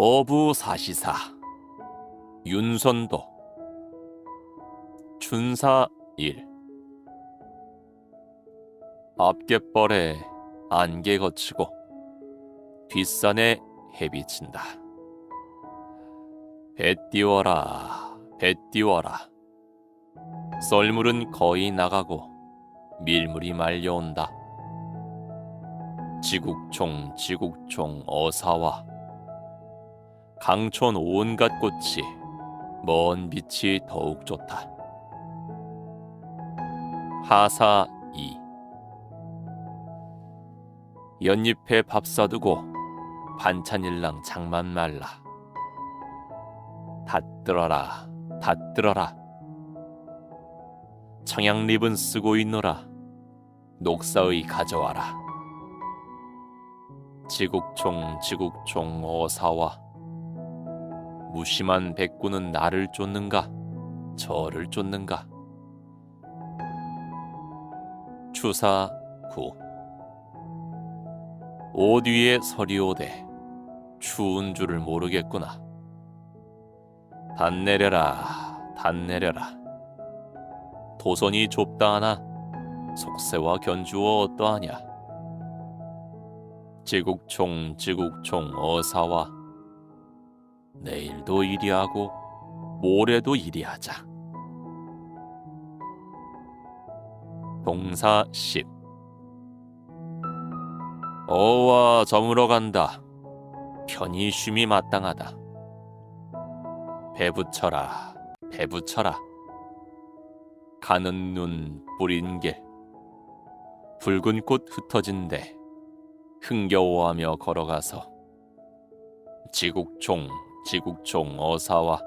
어부사시사. 윤선도. 춘사 일. 앞갯벌에 안개 거치고 뒷산에 해 비 친다. 배 띄워라 배 띄워라. 썰물은 거의 나가고 밀물이 말려온다. 지국총 지국총 어사와 강촌 온갖 꽃이 먼 빛이 더욱 좋다. 하사 2 연잎에 밥 싸두고 반찬일랑 장만 말라. 다 들어라, 다 들어라. 청양립은 쓰고 있노라. 녹사의 가져와라. 지국총 지국총 어사와 무심한 백구는 나를 쫓는가? 저를 쫓는가? 추사 9 옷 위에 서리오되 추운 줄을 모르겠구나. 단 내려라 단 내려라. 도선이 좁다 하나 속세와 견주어 어떠하냐? 지국총 지국총 어사와 내일도 이리 하고 모레도 이리 하자. 동사 10 어와 저물어 간다. 편히 쉼이 마땅하다. 배붙여라, 배붙여라. 가는 눈 뿌린 길. 붉은 꽃 흩어진데 흥겨워하며 걸어가서 지국총 지국총 어사와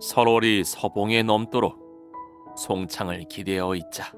설월이 서봉에 넘도록 송창을 기대어 있자.